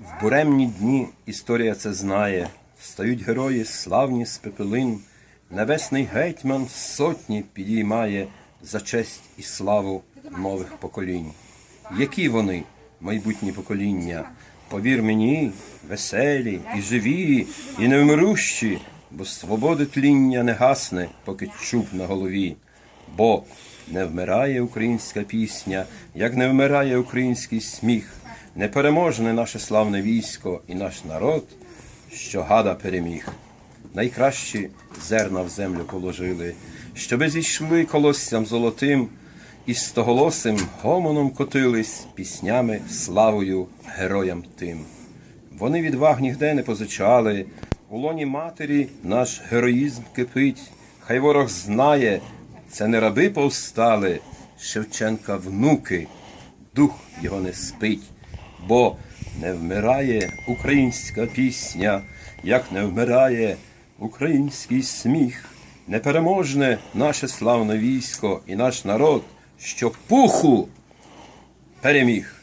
В буремні дні історія це знає. Встають герої, славні з пепелин. Небесний гетьман сотні підіймає за честь і славу нових поколінь. Які вони, майбутні покоління? Повір мені, веселі і живі, і невмирущі, бо свободи тління не гасне, поки чуб на голові. Бо не вмирає українська пісня, як не вмирає український сміх, непереможне наше славне військо і наш народ, що гада переміг. Найкращі зерна в землю положили, щоби зійшли колоссям золотим, і стоголосим гомоном котились піснями, славою героям тим. Вони відваг нігде не позичали, у лоні матері наш героїзм кипить, хай ворог знає, це не раби повстали, Шевченка внуки, дух його не спить, бо не вмирає українська пісня, як не вмирає український сміх, непереможне наше славне військо і наш народ, що пуху переміг.